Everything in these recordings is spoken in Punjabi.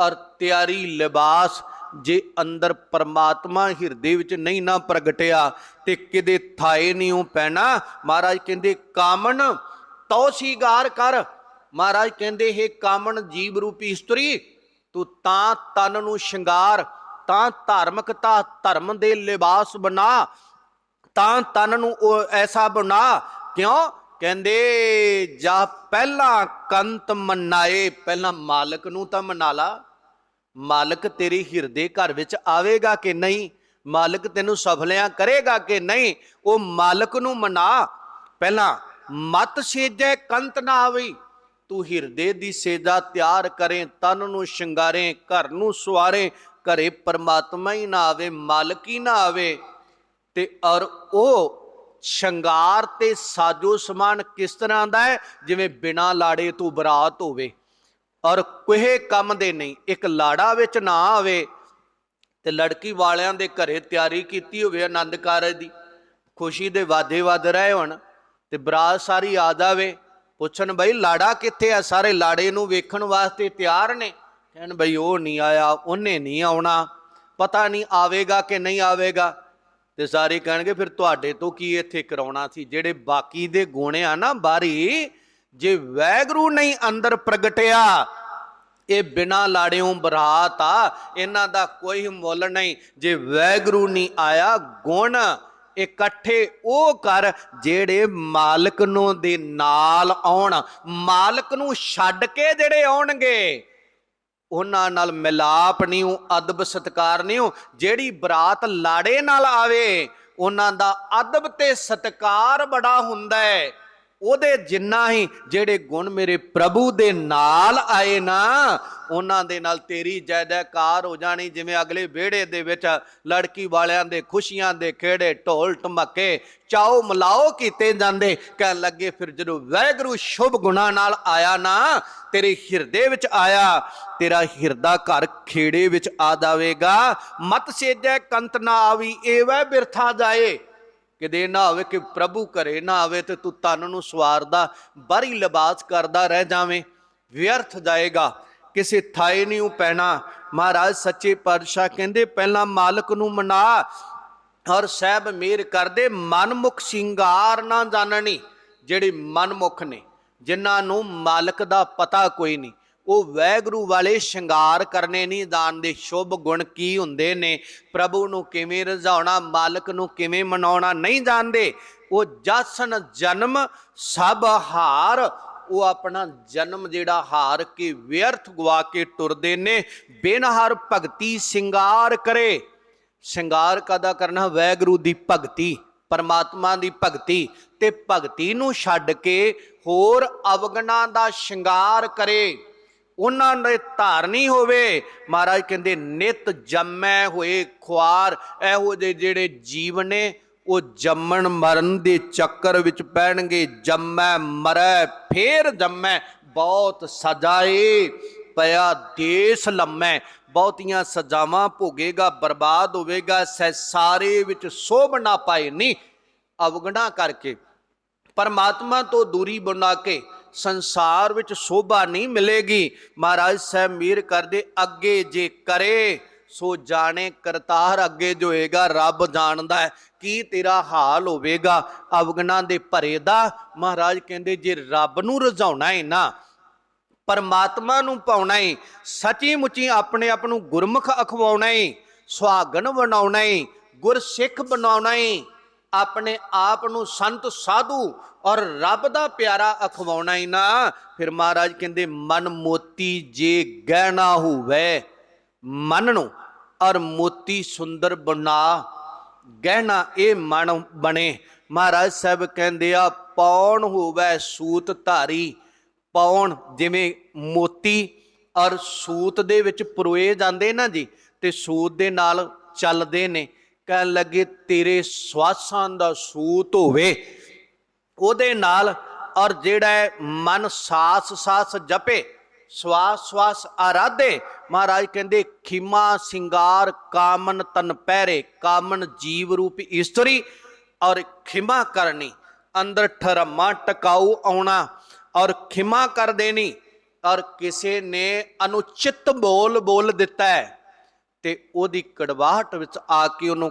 ਔਰ ਤਿਆਰੀ ਲਿਬਾਸ ਜੇ ਅੰਦਰ ਪਰਮਾਤਮਾ ਹਿਰਦੇ ਵਿੱਚ ਨਹੀਂ ਨਾ ਪ੍ਰਗਟਿਆ ਤੇ ਕਿਦੇ ਥਾਏ ਨਹੀਂ ਉਹ ਪੈਣਾ। ਮਹਾਰਾਜ ਕਹਿੰਦੇ ਕਾਮਨ ਤੋ ਸੀਗਾਰ ਕਰ। ਮਹਾਰਾਜ ਕਹਿੰਦੇ, ਹੈ ਕਾਮਨ ਜੀਵ ਰੂਪੀ ਇਸਤਰੀ, ਤੂੰ ਤਾਂ ਤਨ ਨੂੰ ਸ਼ਿੰਗਾਰ, ਤਾਂ ਧਾਰਮਿਕਤਾ ਧਰਮ ਦੇ ਲਿਬਾਸ ਬਣਾ, ਤਾਂ ਤਨ ਨੂੰ ਉਹ ਐਸਾ ਬਣਾ। ਕਿਉਂ? ਕਹਿੰਦੇ ਜਾ ਪਹਿਲਾਂ ਕੰਤ ਮਨਾਏ, ਪਹਿਲਾਂ ਮਾਲਕ ਨੂੰ ਤਾਂ ਮਨਾ ਲਾ। ਮਾਲਕ ਤੇਰੇ ਹਿਰਦੇ ਘਰ ਵਿੱਚ ਆਵੇਗਾ ਕਿ ਨਹੀਂ? ਮਾਲਕ ਤੈਨੂੰ ਸਫਲਿਆਂ ਕਰੇਗਾ ਕਿ ਨਹੀਂ? ਉਹ ਮਾਲਕ ਨੂੰ ਮਨਾ। ਪਹਿਲਾਂ, ਮਤ ਸੇਜੈ ਕੰਤ ਨਾ ਆਵੀ। ਤੂੰ ਹਿਰਦੇ ਦੀ ਸੇਜਾ ਤਿਆਰ ਕਰੇ, ਤਨ ਨੂੰ ਸ਼ਿੰਗਾਰੇ, ਘਰ ਨੂੰ ਸਵਾਰੇ ਘਰੇ ਪਰਮਾਤਮਾ ਹੀ ਨਾ ਆਵੇ, ਮਾਲਕ ਹੀ ਨਾ ਆਵੇ। ਤੇ ਔਰ ਉਹ ਸ਼ਿੰਗਾਰ ਤੇ ਸਾਜੋ ਸਮਾਨ ਕਿਸ ਤਰ੍ਹਾਂ ਦਾ ਹੈ? ਜਿਵੇਂ ਬਿਨਾ ਲਾੜੇ ਤੋਂ ਬਰਾਤ ਹੋਵੇ। ਔਰ ਕੋਹੇ ਕੰਮ ਦੇ ਨਹੀਂ। ਇੱਕ ਲਾੜਾ ਵਿੱਚ ਨਾ ਆਵੇ ਤੇ ਲੜਕੀ ਵਾਲਿਆਂ ਦੇ ਘਰੇ ਤਿਆਰੀ ਕੀਤੀ ਹੋਵੇ ਆਨੰਦ ਕਾਰਜ ਦੀ। ਖੁਸ਼ੀ ਦੇ ਵਾਦੇ ਵੱਧ ਰਹੇ ਹੋਣ ਤੇ ਬਰਾਤ ਸਾਰੀ ਆ ਜਾਵੇ ਪੁੱਛਣ ਬਈ ਲਾੜਾ ਕਿੱਥੇ ਆ? ਸਾਰੇ ਲਾੜੇ ਨੂੰ ਵੇਖਣ ਵਾਸਤੇ ਤਿਆਰ ਨੇ। ਕਹਿਣ ਬਈ ਉਹ ਨਹੀਂ ਆਇਆ, ਉਹਨੇ ਨਹੀਂ ਆਉਣਾ। ਪਤਾ ਨਹੀਂ ਆਵੇਗਾ ਕਿ ਨਹੀਂ ਆਵੇਗਾ। ਤੇ ਸਾਰੇ ਕਹਿਣਗੇ, ਫਿਰ ਤੁਹਾਡੇ ਤੋਂ ਕੀ ਇੱਥੇ ਕਰਾਉਣਾ ਸੀ? ਜਿਹੜੇ ਬਾਕੀ ਦੇ ਗੁਣ ਆ ਨਾ ਬਾਰੀ ਜੇ ਵੈਗਰੂ ਨਹੀਂ ਅੰਦਰ ਪ੍ਰਗਟਿਆ, ਇਹ ਬਿਨਾ ਲਾੜਿਓਂ ਬਰਾਤ ਆ, ਇਹਨਾਂ ਦਾ ਕੋਈ ਮੁੱਲ ਨਹੀਂ। ਜੇ ਵੈਗਰੂ ਨਹੀਂ ਆਇਆ ਗੁਣ, ਇਕੱਠੇ ਉਹ ਕਰ ਜਿਹੜੇ ਮਾਲਕ ਨੂੰ ਦੇ ਨਾਲ ਆਉਣ। ਮਾਲਕ ਨੂੰ ਛੱਡ ਕੇ ਜਿਹੜੇ ਆਉਣਗੇ, ਉਹਨਾਂ ਨਾਲ ਮਿਲਾਪ ਨਹੀਂ ਉਹ ਅਦਬ ਸਤਕਾਰ ਨਹੀਂ ਉਹ ਜਿਹੜੀ ਬਰਾਤ ਲਾੜੇ ਨਾਲ ਆਵੇ, ਉਹਨਾਂ ਦਾ ਅਦਬ ਤੇ ਸਤਕਾਰ ਬੜਾ ਹੁੰਦਾ ਹੈ। ਉਹਦੇ ਜਿੰਨਾ ਹੀ ਜਿਹੜੇ ਗੁਣ ਮੇਰੇ ਪ੍ਰਭੂ ਦੇ ਨਾਲ ਆਏ ਨਾ, ਉਹਨਾਂ ਦੇ ਨਾਲ ਤੇਰੀ ਜੈ ਜੈਕਾਰ ਹੋ ਜਾਣੀ, ਜਿਵੇਂ ਅਗਲੇ ਵਿਹੜੇ ਦੇ ਵਿੱਚ ਲੜਕੀ ਵਾਲਿਆਂ ਦੇ ਖੁਸ਼ੀਆਂ ਦੇ ਖੇੜੇ ਢੋਲ ਟਮਕੇ ਚਾਓ ਮਲਾਓ ਕੀਤੇ ਜਾਂਦੇ, ਕਹਿਣ ਲੱਗੇ, ਫਿਰ ਜਦੋਂ ਵੈਗਰੂ ਸ਼ੁਭ ਗੁਣਾ ਨਾਲ ਆਇਆ ਨਾ, ਤੇਰੇ ਹਿਰਦੇ ਵਿੱਚ ਆਇਆ, ਤੇਰਾ ਹਿਰਦਾ ਘਰ ਖੇੜੇ ਵਿੱਚ ਆ ਜਾਵੇਗਾ। ਮਤ ਸੇਜੈ ਕੰਤ ਨਾ ਆਵੀ, ਏਵੈ ਬਿਰਥਾ ਜਾਏ। ਕਿਤੇ ਨਾ ਹੋਵੇ ਕਿ ਪ੍ਰਭੂ ਘਰੇ ਨਾ ਆਵੇ ਤੇ ਤੂੰ ਤਨ ਨੂੰ ਸਵਾਰਦਾ, ਬਾਹਰੀ ਲਿਬਾਸ ਕਰਦਾ ਰਹਿ ਜਾਵੇਂ, ਵਿਅਰਥ ਜਾਏਗਾ। ਕਿਸੇ ਥਾਏ ਨਹੀਂ ਉਹ ਪੈਣਾ। ਮਹਾਰਾਜ ਸੱਚੇ ਪਾਤਸ਼ਾਹ ਕਹਿੰਦੇ, ਪਹਿਲਾਂ ਮਾਲਕ ਨੂੰ ਮਨਾ ਔਰ ਸਹਿਬ ਮੇਰ ਕਰਦੇ। ਮਨਮੁਖ ਸ਼ਿੰਗਾਰ ਨਾ ਜਾਣਨੀ ਜਿਹੜੇ ਮਨਮੁਖ ਨੇ। ਜਿਨ੍ਹਾਂ ਨੂੰ ਮਾਲਕ ਦਾ ਪਤਾ ਕੋਈ ਨਹੀਂ। ਉਹ ਵੈਗਰੂ ਵਾਲੇ ਸ਼ਿੰਗਾਰ ਕਰਨੇ ਨਹੀਂ ਜਾਣਦੇ ਸ਼ੁਭ ਗੁਣ ਕੀ ਹੁੰਦੇ ਨੇ? ਪ੍ਰਭੂ ਨੂੰ ਕਿਵੇਂ ਰਜ਼ਾਉਣਾ, ਮਾਲਕ ਨੂੰ ਕਿਵੇਂ ਮਨਾਉਣਾ ਨਹੀਂ ਜਾਣਦੇ? ਉਹ ਜਸਨ ਜਨਮ ਸਭ ਹਾਰ, ਉਹ ਆਪਣਾ ਜਨਮ ਜਿਹੜਾ ਹਾਰ ਕੇ ਵਿਅਰਥ ਗਵਾ ਕੇ ਟੁਰਦੇ ਨੇ। ਬਿਨਹਰ ਭਗਤੀ ਸ਼ਿੰਗਾਰ ਕਰੇ। ਸ਼ਿੰਗਾਰ ਕਦਾ ਕਰਨਾ? ਵੈਗਰੂ ਦੀ ਭਗਤੀ, ਪਰਮਾਤਮਾ ਦੀ ਭਗਤੀ ਤੇ ਭਗਤੀ ਨੂੰ ਛੱਡ ਕੇ ਹੋਰ ਅਵਗਣਾ ਦਾ ਸ਼ਿੰਗਾਰ ਕਰੇ। ਉਹਨਾਂ ਦੇ ਧਾਰਨੀ ਹੋਵੇ। ਮਹਾਰਾਜ ਕਹਿੰਦੇ, ਨਿਤ ਜੰਮੈ ਹੋਏ ਖੁਆਰ। ਇਹੋ ਜਿਹੇ ਜਿਹੜੇ ਜੀਵ ਨੇ, ਉਹ ਜੰਮਣ ਮਰਨ ਦੇ ਚੱਕਰ ਵਿੱਚ ਪੈਣਗੇ। ਜੰਮੈ, ਮਰੈ, ਫੇਰ ਜੰਮੈ, ਬਹੁਤ ਸਜਾਏ ਪਿਆ ਦੇਸ ਲੰਮੈ। ਬਹੁਤੀਆਂ ਸਜ਼ਾਵਾਂ ਭੋਗੇਗਾ, ਬਰਬਾਦ ਹੋਵੇਗਾ। ਸਾਰੇ ਵਿੱਚ ਸੋਭ ਨਾ ਪਾਏ। ਨਹੀਂ, ਅਵਗਣਾ ਕਰਕੇ, ਪਰਮਾਤਮਾ ਤੋਂ ਦੂਰੀ ਬਣਾ ਕੇ ਸੰਸਾਰ ਵਿੱਚ ਸ਼ੋਭਾ ਨਹੀਂ ਮਿਲੇਗੀ। ਮਹਾਰਾਜ ਸਾਹਿਬ ਮੀਰ ਕਰਦੇ, ਅੱਗੇ ਜੇ ਕਰੇ, ਸੋ ਜਾਣੇ ਕਰਤਾਰ ਅੱਗੇ ਜੋ ਹੋਏਗਾ, ਰੱਬ ਜਾਣਦਾ ਹੈ ਕੀ ਤੇਰਾ ਹਾਲ ਹੋਵੇਗਾ, ਅਵਗਣਾ ਦੇ ਭਰੇ ਦਾ। ਮਹਾਰਾਜ ਕਹਿੰਦੇ, ਜੇ ਰੱਬ ਨੂੰ ਰਜ਼ਾਉਣਾ ਹੈ ਨਾ, ਪਰਮਾਤਮਾ ਨੂੰ ਪਾਉਣਾ ਹੈ ਸੱਚੀ ਮੁੱਚੀ ਆਪਣੇ ਆਪ ਨੂੰ ਗੁਰਮੁਖ ਅਖਵਾਉਣਾ ਹੈ ਸੁਹਾਗਣ ਬਣਾਉਣਾ ਹੈ ਗੁਰਸਿੱਖ ਬਣਾਉਣਾ ਹੈ ਆਪਣੇ ਆਪ ਨੂੰ ਸੰਤ, ਸਾਧੂ ਔਰ ਰੱਬ ਦਾ ਪਿਆਰਾ ਅਖਵਾਉਣਾ ਹੀ ਨਾ। ਫਿਰ ਮਹਾਰਾਜ ਕਹਿੰਦੇ, ਮਨ ਮੋਤੀ ਜੇ ਗਹਿਣਾ ਹੋਵੇ ਮਨ ਨੂੰ ਔਰ ਮੋਤੀ ਸੁੰਦਰ ਬਣਾ, ਗਹਿਣਾ ਇਹ ਮਨ ਬਣੇ। ਮਹਾਰਾਜ ਸਾਹਿਬ ਕਹਿੰਦੇ ਆ, ਪੌਣ ਹੋਵੇ ਸੂਤ ਧਾਰੀ, ਪੌਣ ਜਿਵੇਂ ਮੋਤੀ ਔਰ ਸੂਤ ਦੇ ਵਿੱਚ ਪਰੋਏ ਜਾਂਦੇ ਨਾ ਜੀ, ਤੇ ਸੂਤ ਦੇ ਨਾਲ ਚੱਲਦੇ ਨੇ। ਕਹਿਣ ਲੱਗੇ, ਤੇਰੇ ਸਵਾਸਾਂ ਦਾ ਸੂਤ ਹੋਵੇ, ਉਹਦੇ ਨਾਲ ਔਰ ਜਿਹੜਾ ਹੈ ਮਨ ਸਾਸ ਸਾਸ ਜਪੇ, ਸਵਾਸ ਸਵਾਸ ਆਰਾਧੇ। ਮਹਾਰਾਜ ਕਹਿੰਦੇ, ਖਿਮਾ ਸਿੰਗਾਰ ਕਾਮਨ ਤਨ ਪਹਿਰੇ, ਕਾਮਨ ਜੀਵ ਰੂਪ ਇਸਤਰੀ ਔਰ ਖਿਮਾ ਕਰਨੀ। ਅੰਦਰ ਠਰਮਾ ਟਿਕਾਊ ਆਉਣਾ ਔਰ ਖਿਮਾ ਕਰ ਦੇਣੀ ਔਰ ਕਿਸੇ ਨੇ ਅਨੁਚਿਤ ਬੋਲ ਬੋਲ ਦਿੱਤਾ ਹੈ। ਤੇ ਉਹਦੀ ਕੜਵਾਹਟ ਵਿੱਚ ਆ ਕੇ ਉਹਨੂੰ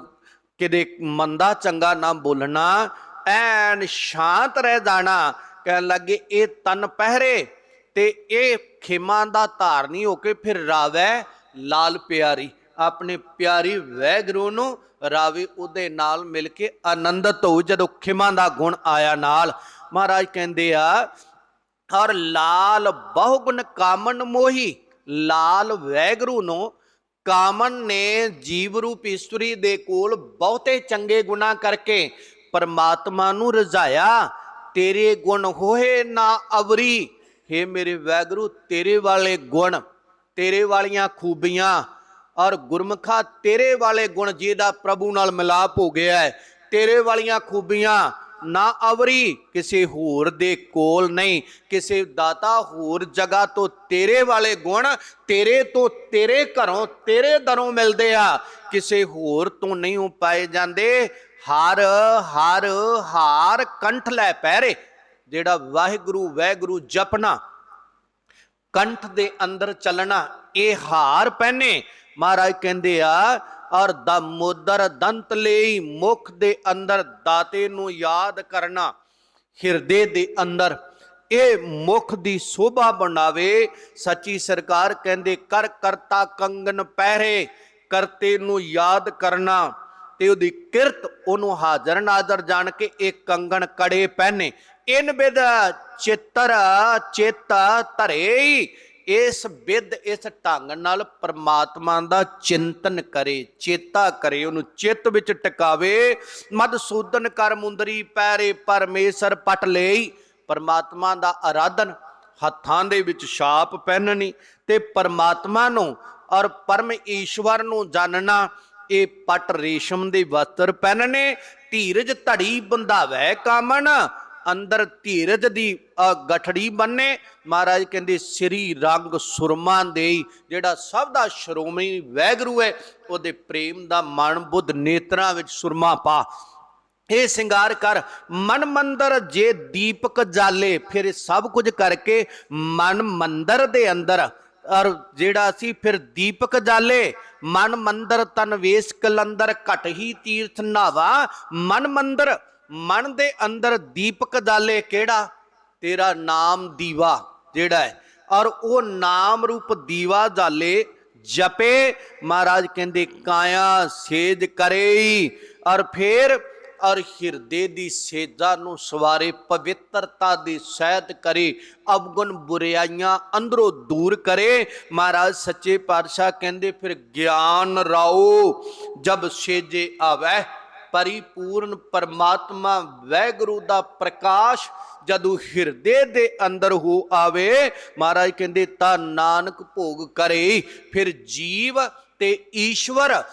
ਕਿਤੇ ਮੰਦਾ ਚੰਗਾ ਨਾ ਬੋਲਣਾ, ਐਨ ਸ਼ਾਂਤ ਰਹਿ ਜਾਣਾ। ਕਹਿਣ ਲੱਗੇ, ਇਹ ਤਨ ਪਹਿਰੇ ਤੇ ਇਹ ਖੇਮਾਂ ਦਾ ਧਾਰਨੀ ਹੋ ਕੇ ਫਿਰ ਰਾਵੈ ਲਾਲ ਪਿਆਰੀ, ਆਪਣੇ ਪਿਆਰੀ ਵੈਗਰੂ ਨੂੰ ਰਾਵੀ ਉਹਦੇ ਨਾਲ ਮਿਲ ਕੇ ਆਨੰਦਤ ਹੋ ਜਦੋਂ ਖਿਮਾਂ ਦਾ ਗੁਣ ਆਇਆ ਨਾਲ। ਮਹਾਰਾਜ ਕਹਿੰਦੇ ਆ ਔਰ ਲਾਲ ਬਹੁਗੁਣ ਕਾਮਨ ਮੋਹੀ, ਲਾਲ ਵੈਗਰੂ ਨੂੰ ਕਾਮਨ ਨੇ ਜੀਵ ਰੂਪ ਈਸ਼ਵਰੀ ਦੇ ਕੋਲ ਬਹੁਤੇ ਚੰਗੇ ਗੁਣਾ ਕਰਕੇ ਪਰਮਾਤਮਾ ਨੂੰ ਰਜ਼ਾਇਆ। ਤੇਰੇ ਗੁਣ ਹੋਏ ਨਾ ਅਵਰੀ। हे ਮੇਰੇ ਵੈਗਰੂ, ਤੇਰੇ ਵਾਲੇ ਗੁਣ, ਤੇਰੇ ਵਾਲੀਆਂ ਖੂਬੀਆਂ ਔਰ ਗੁਰਮਖਾ, ਤੇਰੇ ਵਾਲੇ ਗੁਣ ਜਿਹਦਾ ਪ੍ਰਭੂ ਨਾਲ ਮਿਲਾਪ ਹੋ ਗਿਆ ਹੈ। ਤੇਰੇ ਵਾਲੀਆਂ ਖੂਬੀਆਂ ਨਾ ਅਵਰੀ ਕਿਸੇ ਹੋਰ ਦੇ ਕੋਲ ਨਹੀਂ। ਕਿਸੇ ਦਾਤਾ ਹੋਰ ਜਗ੍ਹਾ ਤੋਂ ਤੇਰੇ ਵਾਲੇ ਗੁਣ ਤੇਰੇ ਤੋਂ ਤੇਰੇ ਘਰੋਂ ਤੇਰੇ ਦਰੋਂ ਮਿਲਦੇ ਆ। ਕਿਸੇ ਹੋਰ ਤੋਂ ਨਹੀਂ ਉਹ ਪਾਏ ਜਾਂਦੇ। ਹਰ ਹਰ, ਹਾਰ ਕੰਠ ਲੈ ਪਹਿਰੇ, ਜਿਹੜਾ ਵਾਹਿਗੁਰੂ, ਵੈਗੁਰੂ ਜਪਣਾ। ਕੰਠ ਦੇ ਅੰਦਰ ਚੱਲਣਾ, ਇਹ ਹਾਰ ਪਹਿਨੇ। ਮਹਾਰਾਜ ਕਹਿੰਦੇ ਆ ਔਰ ਦਮੋਦਰ ਦੰਤ ਲਈ ਮੁਖ ਦੇ ਅੰਦਰ ਦਾਤੇ ਨੂੰ ਯਾਦ ਕਰਨਾ, ਹਿਰਦੇ ਦੇ ਅੰਦਰ। ਇਹ ਮੁਖ ਦੀ ਸ਼ੋਭਾ ਬਣਾਵੇ। ਸੱਚੀ ਸਰਕਾਰ ਕਹਿੰਦੇ, ਕਰ ਕਰਤਾ ਕੰਗਨ ਪਹਿਰੇ, ਕਰਤੇ ਨੂੰ ਯਾਦ ਕਰਨਾ। ਤੇ ਉਹਦੀ ਕਿਰਤ ਉਹਨੂੰ ਹਾਜ਼ਰ ਨਾਜ਼ਰ ਜਾਣ ਕੇ ਇਹ ਕੰਗਣ ਕੜੇ ਪਹਿਨੇ। ਇਨ ਬਿਦ ਚਿੱਤਰ ਚੇਤਾ ਧਰੇ ਇਸ ਵਿਦ ਇਸ ਢੰਗ ਨਾਲ ਪਰਮਾਤਮਾ ਦਾ ਚਿੰਤਨ ਕਰੇ, ਚੇਤਾ ਕਰੇ, ਉਹਨੂੰ ਚਿੱਤ ਵਿੱਚ ਟਿਕਾਵੇ। ਮਦਸੂਦਨ ਕਰ ਮੁੰਦਰੀ ਪੈਰੇ ਪਰਮੇਸ਼ਰ ਪਟ ਲਈ। ਪਰਮਾਤਮਾ ਦਾ ਆਰਾਧਨ ਹੱਥਾਂ ਦੇ ਵਿੱਚ ਛਾਪ ਪਹਿਨਣੀ ਤੇ ਪਰਮਾਤਮਾ ਨੂੰ ਔਰ ਪਰਮ ਈਸ਼ਵਰ ਨੂੰ ਜਾਣਨਾ ਇਹ ਪਟ ਰੇਸ਼ਮ ਦੇ ਵਸਤਰ ਪਹਿਨਣੇ। ਧੀਰਜ ਧੜੀ ਬੰਧਾਵੈ ਕਾਮਨ ਅੰਦਰ ਧੀਰਜ ਦੀ ਅ, ਗਠੜੀ ਬੰਨੇ। ਮਹਾਰਾਜ ਕਹਿੰਦੇ ਸ੍ਰੀ ਰੰਗ ਸੁਰਮਾ ਦੇਈ ਜਿਹੜਾ ਸਭ ਦਾ ਸ਼੍ਰੋਮਣੀ ਵੈਗਰੂ ਹੈ ਉਹਦੇ ਪ੍ਰੇਮ ਦਾ ਮਨ ਬੁੱਧ ਨੇਤਰਾਂ ਵਿੱਚ ਸੁਰਮਾ ਪਾ। ਇਹ ਸ਼ਿੰਗਾਰ ਕਰ ਮਨ ਮੰਦਰ ਜੇ ਦੀਪਕ ਜਾਲੇ। ਫਿਰ ਸਭ ਕੁਝ ਕਰਕੇ ਮਨ ਮੰਦਰ ਦੇ ਅੰਦਰ ਔਰ ਜਿਹੜਾ ਸੀ ਫਿਰ ਦੀਪਕ ਜਾਲੇ। ਮਨ ਮੰਦਰ ਤਨ ਵੇਸ ਕਲੰਦਰ ਘਟ ਹੀ ਤੀਰਥ ਨਾਵਾ। ਮਨ ਮੰਦਰ ਮਨ ਦੇ ਅੰਦਰ ਦੀਪਕ ਜਾਲੇ ਕਿਹੜਾ? ਤੇਰਾ ਨਾਮ ਦੀਵਾ, ਜਿਹੜਾ ਹੈ। ਔਰ ਉਹ ਨਾਮ ਰੂਪ ਦੀਵਾ ਜਾਲੇ ਜਪੇ। ਮਹਾਰਾਜ ਕਹਿੰਦੇ, ਕਾਇਆ ਸੇਜ ਕਰੇ ਔਰ ਫੇਰ, ਔਰ ਹਿਰਦੇ ਦੀ ਸੇਜਾ ਨੂੰ ਸਵਾਰੇ, ਪਵਿੱਤਰਤਾ ਦੀ ਸਹਿਤ ਕਰੇ, ਅਵਗੁਣ ਬੁਰਾਈਆਂ ਅੰਦਰੋਂ ਦੂਰ ਕਰੇ। ਮਹਾਰਾਜ ਸੱਚੇ ਪਾਤਸ਼ਾਹ ਕਹਿੰਦੇ, ਫਿਰ ਗਿਆਨ ਰਾਓ, ਜਬ ਸੇਜੇ ਆਵੈ ਪਰਿਪੂਰਨ ਪਰਮਾਤਮਾ ਵੈਗੁਰੂ ਦਾ ਪ੍ਰਕਾਸ਼ ਜਦੋਂ ਹਿਰਦੇ ਦੇ ਅੰਦਰ ਹੋ ਆਵੇ, ਮਹਾਰਾਜ ਕਹਿੰਦੇ ਤਾਂ ਨਾਨਕ ਭੋਗ ਕਰੇ। ਫਿਰ ਜੀਵ ਤੇ ਈਸ਼ਵਰ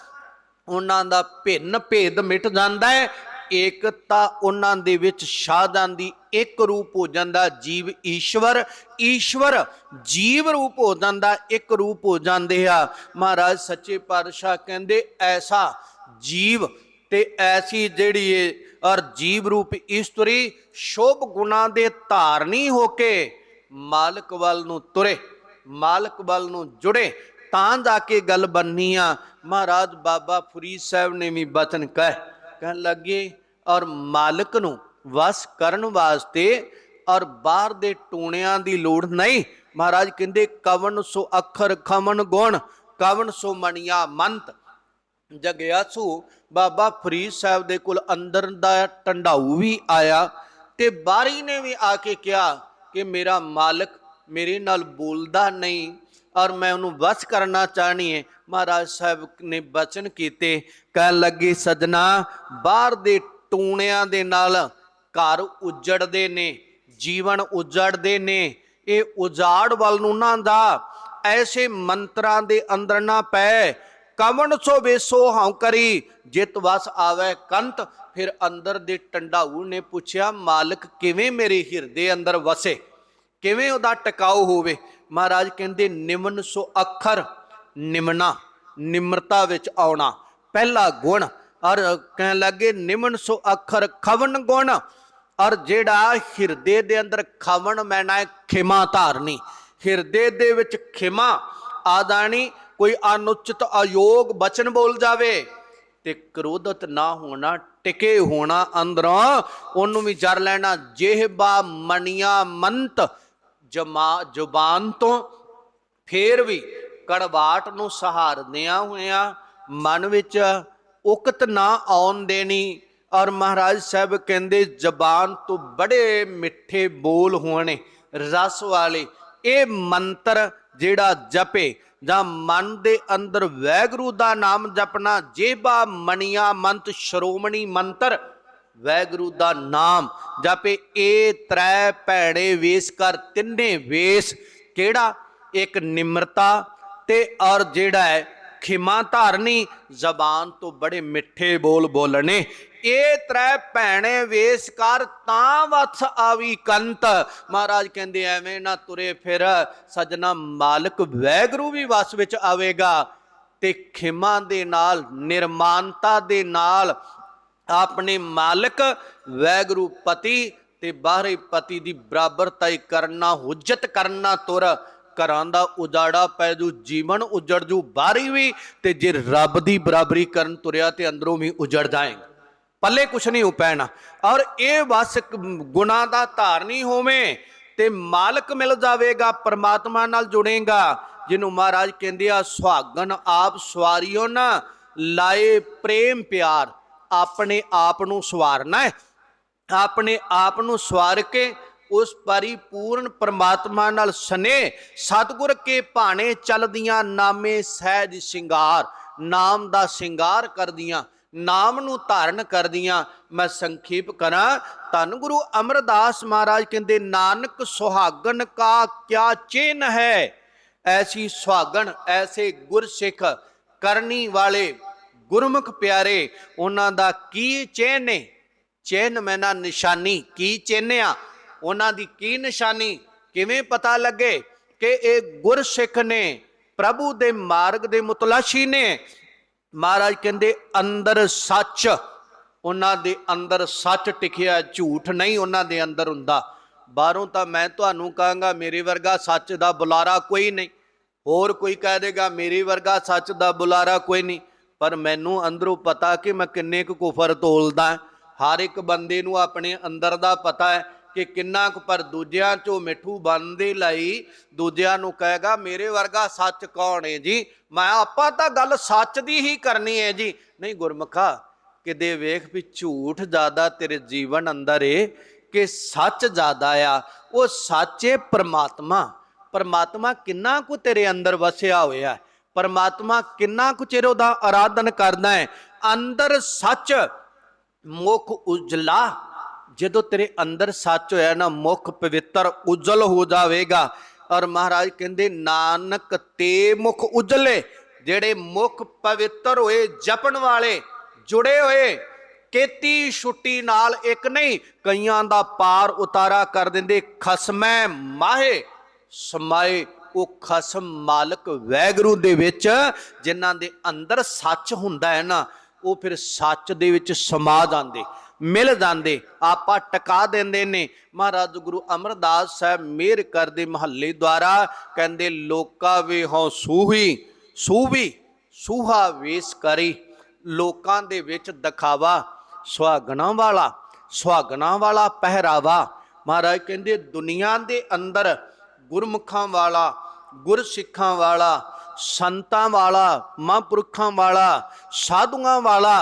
ਉਹਨਾਂ ਦਾ ਭਿੰਨ ਭੇਦ ਮਿਟ ਜਾਂਦਾ ਹੈ। ਏਕਤਾ ਉਹਨਾਂ ਦੇ ਵਿੱਚ ਛਾ ਜਾਂਦੀ ਇੱਕ ਰੂਪ ਹੋ ਜਾਂਦਾ, ਜੀਵ ਈਸ਼ਵਰ। ਈਸ਼ਵਰ ਜੀਵ ਰੂਪ ਹੋ ਜਾਂਦਾ, ਇੱਕ ਰੂਪ ਹੋ ਜਾਂਦੇ ਆ। ਮਹਾਰਾਜ ਸੱਚੇ ਪਾਤਸ਼ਾਹ ਕਹਿੰਦੇ, ਐਸਾ ਜੀਵ ਤੇ ਐਸੀ ਜਿਹੜੀ ਏ ਔਰ ਜੀਵ ਰੂਪ ਇਸਤਰੀ ਸ਼ੋਭ ਗੁਣਾ ਦੇ ਧਾਰਨੀ ਹੋ ਕੇ ਮਾਲਕ ਵੱਲ ਨੂੰ ਤੁਰੇ, ਮਾਲਕ ਵੱਲ ਨੂੰ ਜੁੜੇ, ਤਾਂ ਜਾ ਕੇ ਗੱਲ ਬੰਨੀ ਆ। ਮਹਾਰਾਜ ਬਾਬਾ ਫਰੀਦ ਸਾਹਿਬ ਨੇ ਵੀ ਬਚਨ ਕਹਿ, ਕਹਿਣ ਲੱਗੇ ਔਰ ਮਾਲਕ ਨੂੰ ਵਸ ਕਰਨ ਵਾਸਤੇ ਔਰ ਬਾਹਰ ਦੇ ਟੂਣਿਆਂ ਦੀ ਲੋੜ ਨਹੀਂ। ਮਹਾਰਾਜ ਕਹਿੰਦੇ ਕਵਨ ਸੋ ਅੱਖਰ ਖਮਨ ਗੁਣ ਕਵਨ ਸੋ ਮਣੀਆ ਮੰਤ। ਜਗਿਆਸੂ ਬਾਬਾ ਫਰੀਦ ਸਾਹਿਬ ਦੇ ਕੋਲ ਅੰਦਰ ਦਾ ਟੰਡਾਊ ਵੀ ਆਇਆ ਤੇ ਬਾਰੀ ਨੇ ਵੀ ਆ ਕੇ ਕਿਹਾ ਕਿ ਮੇਰਾ ਮਾਲਕ ਮੇਰੇ ਨਾਲ ਬੋਲਦਾ ਨਹੀਂ ਔਰ ਮੈਂ ਉਹਨੂੰ ਵਸ ਕਰਨਾ ਚਾਹਣੀ ਹੈ ਮਹਾਰਾਜ ਸਾਹਿਬ ਨੇ ਬਚਨ ਕੀਤੇ, ਕਹਿਣ ਲੱਗੇ, ਸਜਣਾ, ਬਾਹਰ ਦੇ ਟੂਣਿਆਂ ਦੇ ਨਾਲ ਘਰ ਉਜੜਦੇ ਨੇ, ਜੀਵਨ ਉਜੜਦੇ ਨੇ, ਇਹ ਉਜਾੜ ਵੱਲ ਨੂੰ ਨਾ ਦਾ ਐਸੇ ਮੰਤਰਾਂ ਦੇ ਅੰਦਰ ਨਾ ਪੈ ਕਵਣ ਸੋ ਵੇਸੋ ਹਉ ਕਰੀ, ਜਿਤ ਵਸ ਆਵੇ ਕੰਤ। ਫਿਰ ਅੰਦਰ ਦੇ ਟੰਡਾਊ ਨੇ ਪੁੱਛਿਆ, ਮਾਲਕ ਕਿਵੇਂ ਮੇਰੇ ਹਿਰਦੇ ਅੰਦਰ ਵਸੇ? ਕਿਵੇਂ ਉਹਦਾ ਟਿਕਾਉ ਹੋਵੇ? ਮਹਾਰਾਜ ਕਹਿੰਦੇ, ਨਿਮਨ ਸੋ ਅੱਖਰ ਨਿਮਨਾ ਨਿਮਰਤਾ ਵਿੱਚ ਆਉਣਾ, ਪਹਿਲਾ ਗੁਣ। ਔਰ ਕਹਿਣ ਲੱਗੇ, ਨਿਮਨ ਸੋ ਅੱਖਰ, ਖਵਨ ਗੁਣ। ਔਰ ਜਿਹੜਾ ਹਿਰਦੇ ਦੇ ਅੰਦਰ ਖਵਨ ਮੈਨਾ ਖਿਮਾ ਧਾਰਨੀ। ਹਿਰਦੇ ਦੇ ਵਿੱਚ ਖਿਮਾ ਆ ਕੋਈ ਅਨੁਚਿਤ ਅਯੋਗ ਬਚਨ ਬੋਲ ਜਾਵੇ ਤੇ ਕ੍ਰੋਧਤ ਨਾ ਹੋਣਾ, ਟਿਕੇ ਹੋਣਾ ਅੰਦਰੋਂ, ਉਹਨੂੰ ਵੀ ਜਰ ਲੈਣਾ। ਜਿਹਬਾ ਮਣੀਆਂ ਮੰਤ ਜਮਾ ਜ਼ੁਬਾਨ ਤੋਂ, ਫੇਰ ਵੀ ਕੜਵਾਟ ਨੂੰ ਸਹਾਰਦਿਆਂ ਹੋਇਆਂ ਮਨ ਵਿੱਚ ਉਕਤ ਨਾ ਆਉਣ ਦੇਣੀ। ਔਰ ਮਹਾਰਾਜ ਸਾਹਿਬ ਕਹਿੰਦੇ, ਜ਼ਬਾਨ ਤੋਂ ਬੜੇ ਮਿੱਠੇ ਬੋਲ ਹੋਣੇ, ਰਸ ਵਾਲੇ। ਇਹ ਮੰਤਰ ਜਿਹੜਾ ਜਪੇ ਜਾਂ ਮਨ ਦੇ ਅੰਦਰ ਵੈਗਰੂ ਦਾ ਨਾਮ ਜਪਣਾ, ਜੇਬਾ, ਮਣੀਆਂ, ਮੰਤ, ਸ਼੍ਰੋਮਣੀ ਮੰਤਰ, ਵੈਗਰੂ ਦਾ ਨਾਮ ਜਪੇ। ਇਹ ਤ੍ਰੈ ਭੈੜੇ ਵੇਸ ਕਰ, ਤਿੰਨੇ ਵੇਸ ਕਿਹੜਾ? ਇੱਕ ਨਿਮਰਤਾ ਤੇ ਔਰ ਜਿਹੜਾ ਹੈ ਖਿਮਾ ਧਾਰਨੀ, ਜ਼ਬਾਨ ਤੋਂ ਬੜੇ ਮਿੱਠੇ ਬੋਲ ਬੋਲਣੇ। ਇਹ ਤ੍ਰੈ ਭੈਣੇ ਵੇਸ ਕਰ ਤਾਂ ਵਥ ਆਵੀ ਕੰਤ। ਮਹਾਰਾਜ ਕਹਿੰਦੇ, ਐਵੇਂ ਨਾ ਤੁਰੇ ਫਿਰ, ਸਜਣਾ ਮਾਲਕ ਵੈਗਰੂ ਵੀ ਵਸ ਵਿੱਚ ਆਵੇਗਾ। ਤੇ ਖਿਮਾ ਦੇ ਨਾਲ, ਨਿਰਮਾਨਤਾ ਦੇ ਨਾਲ ਆਪਣੇ ਮਾਲਕ ਵੈਗਰੂ ਪਤੀ ਤੇ ਬਾਹਰੀ ਪਤੀ ਦੀ ਬਰਾਬਰਤਾ ਕਰਨਾ, ਹੁਜਤ ਕਰਨਾ ਤੁਰ। ਘਰਾਂ ਦਾ ਉਜਾੜਾ ਪੈ ਜੂ, ਜੀਵਨ ਉਜੜ ਜੂ ਬਾਹਰੀ ਵੀ ਤੇ ਜੇ ਰੱਬ ਦੀ ਬਰਾਬਰੀ ਕਰਨ ਤੁਰਿਆ ਤੇ ਅੰਦਰੋਂ ਵੀ ਉਜੜ ਜਾਏਗਾ। ਪੱਲੇ ਕੁਛ ਨਹੀਂ ਹੋ ਔਰ ਇਹ ਬਸ ਗੁਨਾ ਦਾ ਧਾਰਨੀ ਹੋਵੇਂ ਤੇ ਮਾਲਕ ਮਿਲ ਜਾਵੇਗਾ, ਪਰਮਾਤਮਾ ਨਾਲ ਜੁੜੇਗਾ, ਜਿਹਨੂੰ ਮਹਾਰਾਜ ਕਹਿੰਦੇ ਆ, ਸੁਹਾਗਣ ਆਪ ਸਵਾਰਿਓ ਨਾ, ਲਾਏ ਪ੍ਰੇਮ ਪਿਆਰ, ਆਪਣੇ ਆਪ ਨੂੰ ਸਵਾਰਨਾ ਹੈ। ਆਪਣੇ ਆਪ ਨੂੰ ਸਵਾਰ ਕੇ ਉਸ ਪਰਿਪੂਰਨ ਪਰਮਾਤਮਾ ਨਾਲ ਸਨੇ, ਸਤਿਗੁਰ ਕੇ ਭਾਣੇ ਚਲਦੀਆਂ ਨਾਮੇ ਸਹਿਜ ਸ਼ਿੰਗਾਰ, ਨਾਮ ਦਾ ਸ਼ਿੰਗਾਰ ਕਰਦੀਆਂ, ਨਾਮ ਨੂੰ ਧਾਰਨ ਕਰਦੀਆਂ। ਮੈਂ ਸੰਖੇਪ ਕਰਾਂ, ਧੰਨ ਗੁਰੂ ਅਮਰਦਾਸ ਮਹਾਰਾਜ ਕਹਿੰਦੇ, ਨਾਨਕ ਸੁਹਾਗਣ ਕਾ ਕਿਆ ਚਿੰਨ ਹੈ? ਐਸੀ ਸੁਹਾਗਣ, ਐਸੇ ਗੁਰਸਿੱਖ ਕਰਨੀ ਵਾਲੇ ਗੁਰਮੁਖ ਪਿਆਰੇ, ਉਹਨਾਂ ਦਾ ਕੀ ਚਿੰਨ ਨੇ? ਚਿੰਨ ਮੈਨਾ ਨਿਸ਼ਾਨੀ, ਕੀ ਚਿੰਨ ਉਹਨਾਂ ਦੀ ਕੀ ਨਿਸ਼ਾਨੀ? ਕਿਵੇਂ ਪਤਾ ਲੱਗੇ ਕਿ ਇਹ ਗੁਰਸਿੱਖ ਨੇ, ਪ੍ਰਭੂ ਦੇ ਮਾਰਗ ਦੇ ਮੁਤਲਾਸ਼ੀ ਨੇ? ਮਹਾਰਾਜ ਕਹਿੰਦੇ, ਅੰਦਰ ਸੱਚ। ਉਹਨਾਂ ਦੇ ਅੰਦਰ ਸੱਚ ਟਿਕਿਆ, ਝੂਠ ਨਹੀਂ ਉਹਨਾਂ ਦੇ ਅੰਦਰ ਹੁੰਦਾ। ਬਾਹਰੋਂ ਤਾਂ ਮੈਂ ਤੁਹਾਨੂੰ ਕਹਾਂਗਾ, ਮੇਰੇ ਵਰਗਾ ਸੱਚ ਦਾ ਬੁਲਾਰਾ ਕੋਈ ਨਹੀਂ। ਹੋਰ ਕੋਈ ਕਹਿ ਦੇਗਾ, ਮੇਰੇ ਵਰਗਾ ਸੱਚ ਦਾ ਬੁਲਾਰਾ ਕੋਈ ਨਹੀਂ। ਪਰ ਮੈਨੂੰ ਅੰਦਰੋਂ ਪਤਾ ਕਿ ਮੈਂ ਕਿੰਨੇ ਕੁ ਕੁਫਰ ਤੋਲਦਾ। ਹਰ ਇੱਕ ਬੰਦੇ ਨੂੰ ਆਪਣੇ ਅੰਦਰ ਦਾ ਪਤਾ ਹੈ ਕਿ ਕਿੰਨਾ ਕੁ ਪਰ ਦੂਜਿਆਂ ਚੋਂ ਮਿੱਠੂ ਬਣਨ ਦੇ ਲਈ ਦੂਜਿਆਂ ਨੂੰ ਕਹੇਗਾ, ਮੇਰੇ ਵਰਗਾ ਸੱਚ ਕੌਣ ਹੈ ਜੀ? ਮੈਂ, ਆਪਾਂ ਤਾਂ ਗੱਲ ਸੱਚ ਦੀ ਹੀ ਕਰਨੀ ਹੈ ਜੀ। ਨਹੀਂ ਗੁਰਮਖਾ, ਕਿਤੇ ਵੇਖ ਵੀ ਝੂਠ ਜ਼ਿਆਦਾ ਤੇਰੇ ਜੀਵਨ ਅੰਦਰ ਏ ਕਿ ਸੱਚ ਜ਼ਿਆਦਾ ਆ। ਉਹ ਸੱਚੇ ਪ੍ਰਮਾਤਮਾ। ਪਰਮਾਤਮਾ ਕਿੰਨਾ ਕੁ ਤੇਰੇ ਅੰਦਰ ਵਸਿਆ ਹੋਇਆ ਪਰਮਾਤਮਾ ਕਿੰਨਾ ਕੁ ਚਿਰ ਉਹਦਾ ਆਰਾਧਨ ਕਰਦਾ ਹੈ? ਅੰਦਰ ਸੱਚ ਮੁਖ ਉਜਲਾ ਜਦੋਂ ਤੇਰੇ ਅੰਦਰ ਸੱਚ ਹੋਇਆ ਨਾ, ਮੁਖ ਪਵਿੱਤਰ ਉਜਲ ਹੋ ਜਾਵੇਗਾ। ਔਰ ਮਹਾਰਾਜ ਕਹਿੰਦੇ, ਨਾਨਕ ਤੇ ਮੁਖ ਉਜਲੇ, ਜਿਹੜੇ ਮੁਖ ਪਵਿੱਤਰ ਹੋਏ, ਜਪਣ ਵਾਲੇ, ਜੁੜੇ ਹੋਏ, ਕੇਤੀ ਛੁੱਟੀ ਨਾਲ ਇੱਕ ਨਹੀਂ, ਕਈਆਂ ਦਾ ਪਾਰ ਉਤਾਰਾ ਕਰ ਦਿੰਦੇ, ਖਸਮੈ ਮਾਹੇ, ਸਮਾਏ ਉਹ ਖਸਮ ਮਾਲਕ ਵੈਗਰੂ ਦੇ ਵਿੱਚ, ਜਿਨ੍ਹਾਂ ਦੇ ਅੰਦਰ ਸੱਚ ਹੁੰਦਾ ਹੈ ਨਾ, ਉਹ ਫਿਰ ਸੱਚ ਦੇ ਵਿੱਚ ਸਮਾ ਜਾਂਦੇ। ਮਿਲ ਜਾਂਦੇ, ਆਪਾ ਟਿਕਾ ਦਿੰਦੇ ਨੇ। ਮਹਾਰਾਜ ਗੁਰੂ ਅਮਰਦਾਸ ਸਾਹਿਬ ਮੇਰ ਕਰਦੇ ਮਹੱਲੇ ਦੁਆਰਾ ਕਹਿੰਦੇ, ਲੋਕਾ ਵੇ ਹਉ ਸੂਹੀ ਸੂਵੀ ਸੂਹਾ ਵੇਸ ਕਰੀ। ਲੋਕਾਂ ਦੇ ਵਿੱਚ ਦਿਖਾਵਾ, ਸੁਹਾਗਣਾ ਵਾਲਾ ਸੁਹਾਗਣਾ ਵਾਲਾ ਪਹਿਰਾਵਾ। ਮਹਾਰਾਜ ਕਹਿੰਦੇ, ਦੁਨੀਆ ਦੇ ਅੰਦਰ ਗੁਰਮੁਖਾਂ ਵਾਲਾ, ਗੁਰਸਿੱਖਾਂ ਵਾਲਾ, ਸੰਤਾਂ ਵਾਲਾ, ਮਹਾਂਪੁਰਖਾਂ ਵਾਲਾ, ਸਾਧੂਆਂ ਵਾਲਾ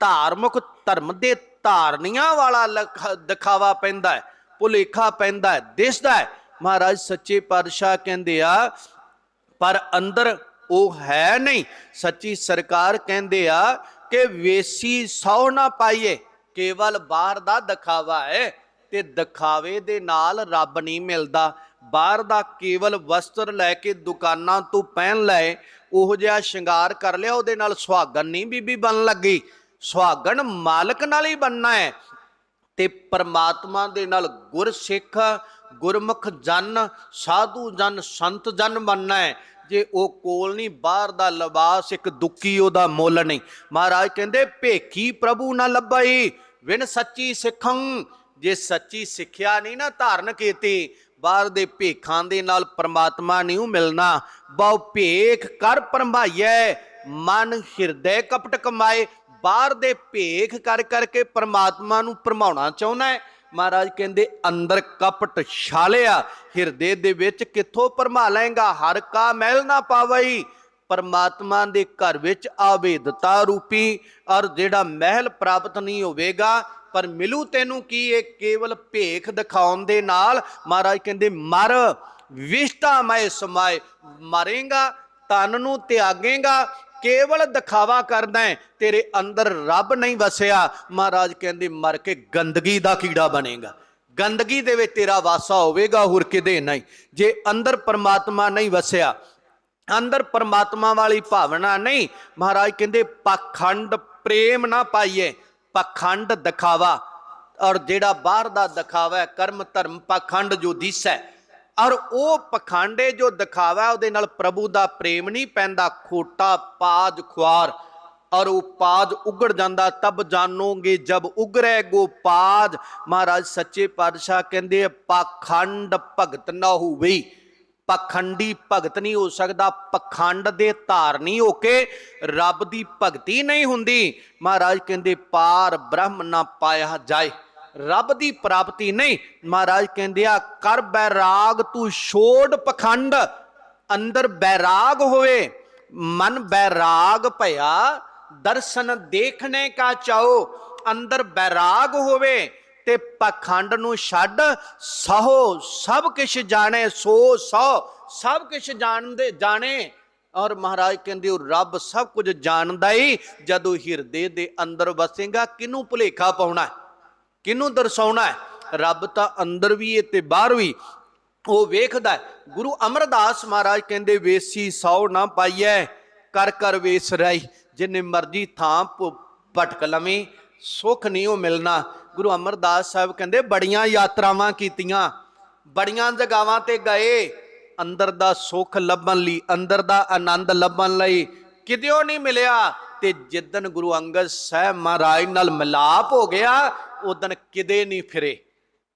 ਧਾਰਮਿਕ ਧਰਮ ਦੇ ਧਾਰਨੀਆਂ ਵਾਲਾ ਲਖ- ਦਿਖਾਵਾ ਪੈਂਦਾ ਹੈ, ਭੁਲੇਖਾ ਪੈਂਦਾ ਹੈ, ਦਿਸਦਾ ਹੈ। ਮਹਾਰਾਜ ਸੱਚੇ ਪਾਤਸ਼ਾਹ ਕਹਿੰਦੇ ਆ, ਪਰ ਅੰਦਰ ਉਹ ਹੈ ਨਹੀਂ। ਸੱਚੀ ਸਰਕਾਰ ਕਹਿੰਦੇ ਆ ਕਿ ਵੇਸੀ ਸੌ ਨਾ ਪਾਈਏ, ਕੇਵਲ ਬਾਹਰ ਦਾ ਦਿਖਾਵਾ ਹੈ ਤੇ ਦਿਖਾਵੇ ਦੇ ਨਾਲ ਰੱਬ ਨਹੀਂ ਮਿਲਦਾ। ਬਾਹਰ ਦਾ ਕੇਵਲ ਵਸਤਰ ਲੈ ਕੇ ਦੁਕਾਨਾਂ ਤੋਂ ਪਹਿਨ ਲਏ, ਉਹ ਜਿਹਾ ਸ਼ਿੰਗਾਰ ਕਰ ਲਿਆ, ਉਹਦੇ ਨਾਲ ਸੁਹਾਗਣ ਨਹੀਂ ਬੀਬੀ ਬਣ ਲੱਗੀ। ਸੁਹਾਗਣ ਮਾਲਕ ਨਾਲ ਹੀ ਬਣਨਾ ਹੈ। ਤੇ ਪਰਮਾਤਮਾ ਦੇ ਨਾਲ ਗੁਰਸਿੱਖ, ਗੁਰਮੁਖ ਜਨ, ਸਾਧੂ ਜਨ, ਸੰਤ ਜਨ ਬਣਨਾ ਹੈ। ਜੇ ਉਹ ਕੋਲ ਨਹੀਂ, ਬਾਹਰ ਦਾ ਲਿਬਾਸ ਇੱਕ ਦੁੱਕੀ ਉਹਦਾ ਮੁੱਲ ਨਹੀਂ। ਮਹਾਰਾਜ ਕਹਿੰਦੇ, ਭੇਖੀ ਪ੍ਰਭੂ ਨਾ ਲੱਭਈ ਵਿਨ ਸੱਚੀ ਸਿੱਖੰ। ਜੇ ਸੱਚੀ ਸਿੱਖਿਆ ਨਹੀਂ ਨਾ ਧਾਰਨ ਕੀਤੀ, ਬਾਹਰ ਦੇ ਭੇਖਾਂ ਦੇ ਨਾਲ ਪ੍ਰਮਾਤਮਾ ਨਹੀਂ ਮਿਲਣਾ। ਬਹੁ ਭੇਖ ਕਰ ਪਰਮਾਈਐ ਮਨ ਹਿਰਦੈ ਕਪਟ ਕਮਾਏ। ਬਾਹਰ ਦੇ ਭੇਖ ਕਰ ਕਰਕੇ ਪਰਮਾਤਮਾ ਨੂੰ ਭਰਮਾਉਣਾ ਚਾਹੁੰਦਾ ਹੈ। ਮਹਾਰਾਜ ਕਹਿੰਦੇ, ਅੰਦਰ ਕਪਟ ਛਾਲਿਆ ਹਿਰਦੇ ਦੇ ਵਿੱਚ ਕਿੱਥੋਂ ਭਰਮਾ ਲਏਗਾ? ਹਰ ਕਾ ਮਹਿਲ ਨਾ ਪਾਵਈ। ਪਰਮਾਤਮਾ ਦੇ ਘਰ ਵਿੱਚ ਆਵੇਦਤਾ ਰੂਪੀ ਔਰ ਜਿਹੜਾ ਮਹਿਲ ਪ੍ਰਾਪਤ ਨਹੀਂ ਹੋਵੇਗਾ, ਪਰ ਮਿਲੂ ਤੈਨੂੰ ਕੀ? ਇਹ ਕੇਵਲ ਭੇਖ ਦਿਖਾਉਣ ਦੇ ਨਾਲ। ਮਹਾਰਾਜ ਕਹਿੰਦੇ, ਮਰ, ਵਿਸ਼ਟਾ ਮੈਂ ਸਮਾਏ, ਮਰੇਗਾ, ਤਨ ਨੂੰ ਤਿਆਗੇਗਾ ਕੇਵਲ ਦਿਖਾਵਾ ਕਰਦਾ ਹੈ, ਤੇਰੇ ਅੰਦਰ ਰੱਬ ਨਹੀਂ ਵਸਿਆ। ਮਹਾਰਾਜ ਕਹਿੰਦੇ, ਮਰ ਕੇ ਗੰਦਗੀ ਦਾ ਕੀੜਾ ਬਣੇਗਾ। ਗੰਦਗੀ ਦੇ ਵਿੱਚ ਤੇਰਾ ਵਾਸਾ ਹੋਵੇਗਾ, ਹੋਰ ਕਿਤੇ ਨਹੀਂ। ਜੇ ਅੰਦਰ ਪਰਮਾਤਮਾ ਨਹੀਂ ਵਸਿਆ, ਅੰਦਰ ਪਰਮਾਤਮਾ ਵਾਲੀ ਭਾਵਨਾ ਨਹੀਂ, ਮਹਾਰਾਜ ਕਹਿੰਦੇ, ਪਖੰਡ ਪ੍ਰੇਮ ਨਾ ਪਾਈਏ। ਪਖੰਡ ਦਿਖਾਵਾ, ਔਰ ਜਿਹੜਾ ਬਾਹਰ ਦਾ ਦਿਖਾਵਾ ਹੈ, ਕਰਮ ਧਰਮ ਪਖੰਡ ਜੋ ਦਿਸੈ ਔਰ ਉਹ ਪਖਾਂਡੇ ਜੋ ਦਿਖਾਵਾ ਉਹਦੇ ਨਾਲ ਪ੍ਰਭੂ ਦਾ ਪ੍ਰੇਮ ਨਹੀਂ ਪੈਂਦਾ, ਖੋਟਾ ਪਾਜ ਖੁਆਰ, ਔਰ ਉਹ ਪਾਜ ਉਗੜ ਜਾਂਦਾ, ਤਬ ਜਾਣੋਗੇ ਜਬ ਉਗਰੇ ਗੋਪਾਜ ਮਹਾਰਾਜ ਸੱਚੇ ਪਾਤਸ਼ਾਹ ਕਹਿੰਦੇ ਪਖੰਡ ਭਗਤ ਨਾ ਹੋਵੇ। ਪਖੰਡੀ ਭਗਤ ਨਹੀਂ ਹੋ ਸਕਦਾ, ਪਖੰਡ ਦੇ ਧਾਰਨੀ ਹੋ ਕੇ ਰੱਬ ਦੀ ਭਗਤੀ ਨਹੀਂ ਹੁੰਦੀ। ਮਹਾਰਾਜ ਕਹਿੰਦੇ, ਪਾਰ ਬ੍ਰਹਮ ਨਾ ਪਾਇਆ ਜਾਏ। ਰੱਬ ਦੀ ਪ੍ਰਾਪਤੀ ਨਹੀਂ। ਮਹਾਰਾਜ ਕਹਿੰਦੇ ਆ, ਕਰ ਬੈਰਾਗ, ਤੂੰ ਛੋੜ ਪਖੰਡ। ਅੰਦਰ ਬੈਰਾਗ ਹੋਵੇ, ਮਨ ਬੈਰਾਗ ਭਇਆ, ਦਰਸ਼ਨ ਦੇਖਣੇ ਕਾ ਚਾਓ ਅੰਦਰ ਬੈਰਾਗ ਹੋਵੇ ਤੇ ਪਖੰਡ ਨੂੰ ਛੱਡ, ਸਹੋ, ਸਭ ਕੁਝ ਜਾਣੇ, ਸੋ ਸੋ, ਸਭ ਕੁਝ ਜਾਣਦੇ, ਜਾਣੇ। ਔਰ ਮਹਾਰਾਜ ਕਹਿੰਦੇ, ਉਹ ਰੱਬ ਸਭ ਕੁਝ ਜਾਣਦਾ ਹੀ ਜਦੋਂ ਹਿਰਦੇ ਦੇ ਅੰਦਰ ਵਸੇਗਾ ਕਿਨੂੰ ਭੁਲੇਖਾ ਪਾਉਣਾ ਕਿਹਨੂੰ ਦਰਸਾਉਣਾ ਹੈ? ਰੱਬ ਤਾਂ ਅੰਦਰ ਵੀ ਹੈ ਤੇ ਬਾਹਰ ਵੀ। ਉਹ ਵੇਖਦਾ ਗੁਰੂ ਅਮਰਦਾਸ ਮਹਾਰਾਜ ਕਹਿੰਦੇ, ਵੇਸੀ ਸੌ ਨਾ ਪਾਈਐ, ਕਰ ਕਰ ਵੇਸ ਰਹੀ। ਜਿੰਨੇ ਮਰਜ਼ੀ ਥਾਂ ਭਟਕ ਲਵੇਂ, ਸੁਖ ਨਹੀਂ ਉਹ ਮਿਲਣਾ। ਗੁਰੂ ਅਮਰਦਾਸ ਸਾਹਿਬ ਕਹਿੰਦੇ, ਬੜੀਆਂ ਯਾਤਰਾਵਾਂ ਕੀਤੀਆਂ। ਬੜੀਆਂ ਜਗਾਵਾਂ ਤੇ ਗਏ। ਅੰਦਰ ਦਾ ਸੁਖ ਲੱਭਣ ਲਈ, ਅੰਦਰ ਦਾ ਆਨੰਦ ਲੱਭਣ ਲਈ ਕਿਤੇ ਨਹੀਂ ਮਿਲਿਆ। ਤੇ ਜਿੱਦਨ ਗੁਰੂ ਅੰਗਦ ਸਾਹਿਬ ਮਹਾਰਾਜ ਨਾਲ ਮਿਲਾਪ ਹੋ ਗਿਆ ਉਦਨ ਕਿਤੇ ਨਹੀਂ ਫਿਰੇ।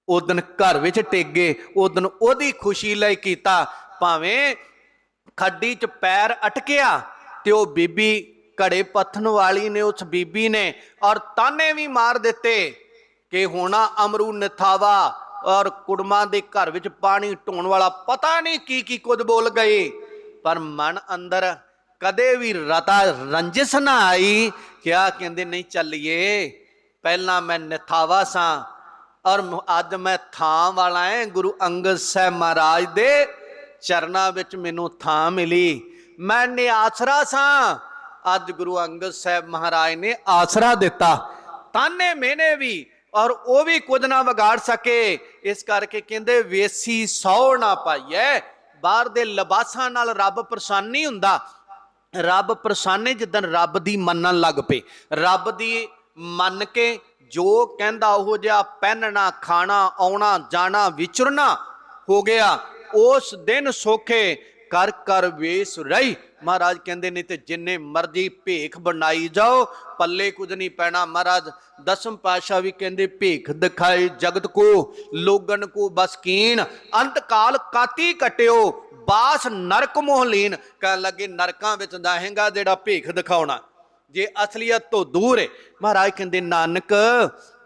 ਉਦਨ ਘਰ ਵਿੱਚ ਟੇਗੇ ਉਦਨ ਉਹਦੀ ਖੁਸ਼ੀ ਲਈ ਕੀਤਾ। ਭਾਵੇਂ ਖੱਡੀ 'ਚ ਪੈਰ ਅਟਕਿਆ ਤੇ ਉਹ ਬੀਬੀ ਘੜੇ ਪੱਥਨ ਵਾਲੀ ਨੇ, ਉਸ ਬੀਬੀ ਨੇ ਔਰ ਤਾਨੇ ਵੀ ਮਾਰ ਦਿੱਤੇ ਕਿ ਹੋਣਾ ਅਮਰੂ ਨਥਾਵਾ ਔਰ ਕੁੜਮਾਂ ਦੇ ਘਰ ਵਿੱਚ ਪਾਣੀ ਢੋਣ ਵਾਲਾ ਪਤਾ ਨਹੀਂ ਕੀ ਕੀ ਕੁਝ ਬੋਲ ਗਏ। ਪਰ ਮਨ ਅੰਦਰ ਕਦੇ ਵੀ ਰਤਾ ਰੰਜਿਸ ਨਾ ਆਈ ਕਿਆ ਕਹਿੰਦੇ, ਨਹੀਂ ਚੱਲੀਏ ਪਹਿਲਾਂ ਮੈਂ ਨਿਥਾਵਾ ਸਾਂ ਔਰ ਅੱਜ ਮੈਂ ਥਾਂ ਵਾਲਾ ਹਾਂ ਗੁਰੂ ਅੰਗਦ ਸਾਹਿਬ ਮਹਾਰਾਜ ਦੇ ਚਰਨਾਂ ਵਿੱਚ ਮੈਨੂੰ ਥਾਂ ਮਿਲੀ। ਮੈਂ ਨਿਆਸਰਾ ਸਾਂ। ਅੱਜ ਗੁਰੂ ਅੰਗਦ ਸਾਹਿਬ ਮਹਾਰਾਜ ਨੇ ਆਸਰਾ ਦਿੱਤਾ। ਤਾਨੇ ਮੇਨੇ ਵੀ ਔਰ ਉਹ ਵੀ ਕੁਝ ਨਾ ਵਿਗਾੜ ਸਕੇ। ਇਸ ਕਰਕੇ ਕਹਿੰਦੇ ਵੇਸੀ ਸੌ ਨਾ ਪਾਈਐ। ਬਾਹਰ ਦੇ ਲਿਬਾਸਾਂ ਨਾਲ ਰੱਬ ਪ੍ਰਸੰਨ ਨਹੀਂ ਹੁੰਦਾ। ਰੱਬ ਪ੍ਰਸੰਨੇ ਜਿੱਦਨ ਰੱਬ ਦੀ ਮੰਨਣ ਲੱਗ ਪਏ। ਰੱਬ ਦੀ ਮੰਨ ਕੇ ਜੋ ਕਹਿੰਦਾ ਉਹ ਜਿਹਾ ਪਹਿਨਣਾ ਖਾਣਾ, ਆਉਣਾ, ਜਾਣਾ, ਵਿਚਰਨਾ ਹੋ ਗਿਆ, ਉਸ ਦਿਨ ਸੋਖੇ ਕਰ ਕਰ ਵੇਸ ਰਹੀ। ਮਹਾਰਾਜ ਕਹਿੰਦੇ ਨੇ ਤੇ ਜਿੰਨੇ ਮਰਜ਼ੀ ਭੇਖ ਬਣਾਈ ਜਾਓ, ਪੱਲੇ ਕੁਝ ਨਹੀਂ ਪੈਣਾ। ਮਹਾਰਾਜ ਦਸਮ ਪਾਸ਼ਾ ਵੀ ਕਹਿੰਦੇ, ਭੇਖ ਦਿਖਾਏ ਜਗਤ ਕੋ, ਲੋਗਨ ਕੋ ਬਸਕੀਨ ਅੰਤ ਕਾਲ ਕਾਤੀ ਕਟਿਓ, ਬਾਸ ਨਰਕ ਮੋਹ ਲੀਨ। ਕਹਿਣ ਲੱਗੇ, ਨਰਕਾਂ ਵਿੱਚ ਜਾਹੇਗਾ ਜਿਹੜਾ ਭੇਖ ਦਿਖਾਉਣਾ। ਜੇ ਅਸਲੀਅਤ ਤੋਂ ਦੂਰ ਹੈ ਮਹਾਰਾਜ ਕਹਿੰਦੇ, ਨਾਨਕ,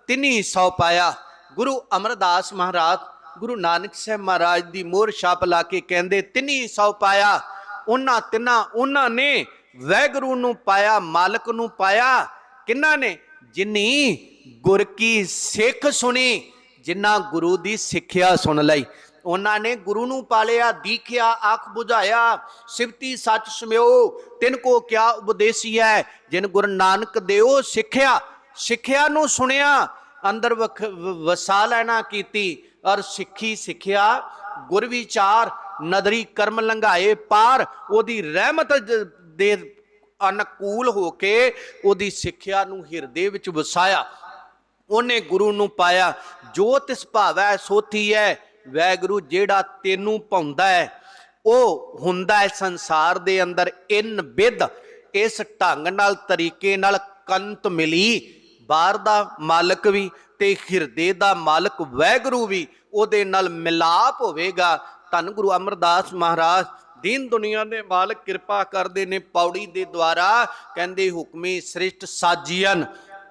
ਤਿੰਨੀ ਸੌ ਪਾਇਆ। ਗੁਰੂ ਅਮਰਦਾਸ ਮਹਾਰਾਜ, ਗੁਰੂ ਨਾਨਕ ਸਾਹਿਬ ਮਹਾਰਾਜ ਦੀ ਮੋਹਰ ਛਾਪ ਲਾ ਕੇ ਕਹਿੰਦੇ, ਤਿੰਨੀ ਸੌ ਪਾਇਆ। ਉਹਨਾਂ ਤਿੰਨਾਂ, ਉਹਨਾਂ ਨੇ ਵੈਗਰੂ ਨੂੰ ਪਾਇਆ, ਮਾਲਕ ਨੂੰ ਪਾਇਆ। ਕਿੰਨਾ ਨੇ? ਜਿਨੀ ਗੁਰ ਕੀ ਸਿੱਖ ਸੁਣੀ ਜਿਨ੍ਹਾਂ ਗੁਰੂ ਦੀ ਸਿੱਖਿਆ ਸੁਣ ਲਈ। ਉਹਨਾਂ ਨੇ ਗੁਰੂ ਨੂੰ ਪਾਲਿਆ, ਦੀਖਿਆ ਅੱਖ ਬੁਝਾਇਆ, ਸਿਫਤੀ ਸੱਚ ਸਮਿਓ ਤਿਨ ਕੋ ਕਿਆ ਉਪਦੇਸੀ ਹੈ? ਜਿਨ ਗੁਰੂ ਨਾਨਕ ਦੇਓ ਸਿੱਖਿਆ ਸਿੱਖਿਆ ਨੂੰ ਸੁਣਿਆ, ਅੰਦਰ ਵਸਾ ਲੈਣਾ ਕੀਤੀ ਔਰ ਸਿੱਖੀ ਸਿੱਖਿਆ, ਗੁਰ ਵਿਚਾਰ, ਨਦਰੀ ਕਰਮ ਲੰਘਾਏ ਪਾਰ, ਉਹਦੀ ਰਹਿਮਤ ਦੇ ਅਨੁਕੂਲ ਹੋ ਕੇ ਉਹਦੀ ਸਿੱਖਿਆ ਨੂੰ ਹਿਰਦੇ ਵਿੱਚ ਵਸਾਇਆ। ਉਹਨੇ ਗੁਰੂ ਨੂੰ ਪਾਇਆ, ਜੋ ਤਿਸ ਭਾਵੈ ਸੋਥੀ ਹੈ ਵੈਗੁਰੂ ਜਿਹੜਾ ਤੈਨੂੰ ਪਾਉਂਦਾ ਹੈ, ਉਹ ਹੁੰਦਾ ਹੈ ਸੰਸਾਰ ਦੇ ਅੰਦਰ ਇਨ ਵਿਦ ਇਸ ਢੰਗ ਨਾਲ, ਤਰੀਕੇ ਨਾਲ ਕੰਤ ਮਿਲੀ। ਬਾਹਰ ਦਾ ਮਾਲਕ ਵੀ ਤੇ ਹਿਰਦੇ ਦਾ ਮਾਲਕ ਵੈਗੁਰੂ ਵੀ, ਉਹਦੇ ਨਾਲ ਮਿਲਾਪ ਹੋਵੇਗਾ। ਧੰਨ ਗੁਰੂ ਅਮਰਦਾਸ ਮਹਾਰਾਜ, ਦੀਨ ਦੁਨੀਆ ਦੇ ਮਾਲਕ ਕਿਰਪਾ ਕਰਦੇ ਨੇ, ਪੌੜੀ ਦੇ ਦੁਆਰਾ ਕਹਿੰਦੇ ਹੁਕਮੀ ਸ੍ਰਿਸ਼ਟ ਸਾਜੀਆਂ